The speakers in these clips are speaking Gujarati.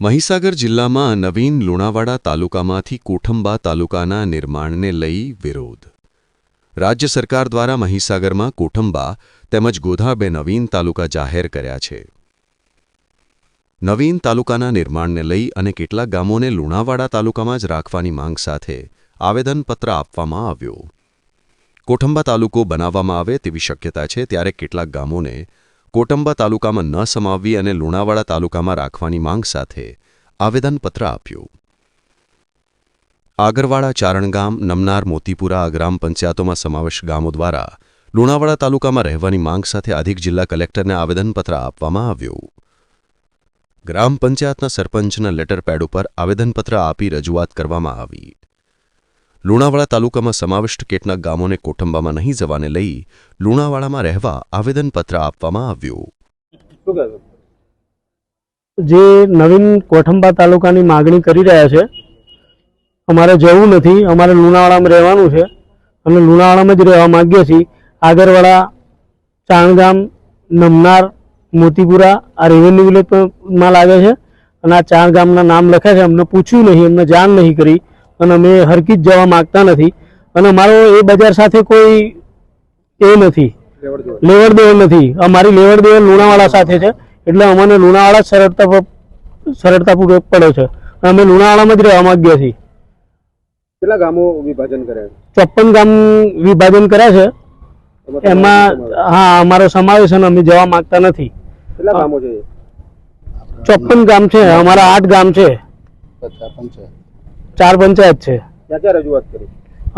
મહીસાગર જિલ્લામાં નવીન લુણાવાડા તાલુકામાંથી કોઠંબા તાલુકાના નિર્માણને લઈ વિરોધ. રાજ્ય સરકાર દ્વારા મહીસાગરમાં કોઠંબા તેમજ ગોધા બે નવીન તાલુકા જાહેર કર્યા છે. નવીન તાલુકાના નિર્માણને લઈ અને કેટલાક ગામોને લુણાવાડા તાલુકામાં જ રાખવાની માંગ સાથે આવેદનપત્ર આપવામાં આવ્યું. કોઠંબા તાલુકો બનાવવામાં આવે તેવી શક્યતા છે, ત્યારે કેટલાક ગામોને કોટંબા તાલુકામાં ન સમાવવી અને લુણાવાડા તાલુકામાં રાખવાની માંગ સાથે આવેદનપત્ર આપ્યું. આગરવાડા, ચારણગામ, નમનાર, મોતીપુરા આ ગ્રામ પંચાયતોમાં સમાવેશ ગામો દ્વારા લુણાવાડા તાલુકામાં રહેવાની માંગ સાથે અધિક જિલ્લા કલેક્ટરને આવેદનપત્ર આપવામાં આવ્યું. ગ્રામ પંચાયતના સરપંચના લેટર પેડ ઉપર આવેદનપત્ર આપી રજૂઆત કરવામાં આવી. લુણાવાડા તાલુકામાં સમાવિષ્ટ કેટલાક ગામોને કોઠંબામાં નહીં જવાને લઈ લુણાવાડામાં રહેવા આવેદનપત્ર આપવામાં આવ્યું. જે નવીન કોઠંબા તાલુકાની માગણી કરી રહ્યા છે અમારે જવું નથી અમારે લુણાવાડામાં રહેવાનું છે અમે લુણાવાડામાં જ રહેવા માગીએ છીએ. આગરવાડા ચાણગામ નમનાર મોતીપુરા આ રેવન્યુ વિલેજમાં લાગે છે અને આ ચાર ગામના નામ લખ્યા છે અમને પૂછ્યું નહીં અમને જાણ નહીં કરી. અને અમે હરકી જ જવા માગતા નથી. અને મારો એ બજાર સાથે કોઈ એ નથી. લેવડ દેવડ નથી. અમારી લેવડ દેવડ લુણાવાડા સાથે છે. એટલે અમને લુણાવાડા જ સરળતા સરળતાપૂર્વક પડે છે. અમે લુણાવાડામાં જ રહેવા માંગીએ છીએ. કેટલા ગામો વિભાજન કરે ચોપ્પન ગામ વિભાજન કર્યા છે. એમાં હા અમારો સમાવેશ અને અમે જવા માંગતા નથી. કેટલા ગામો છે ચોપ્પન ગામ છે. અમારા આઠ ગામ છે. ચાર પંચાયત છે. રજૂઆત કરી?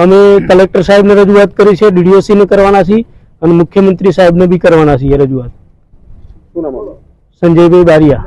અમે કલેક્ટર સાહેબને રજૂઆત કરી છે ડીડીઓસીને કરવાના છીએ અને મુખ્યમંત્રી સાહેબને બી કરવાના છીએ રજૂઆત? સંજયભાઈ બારિયા.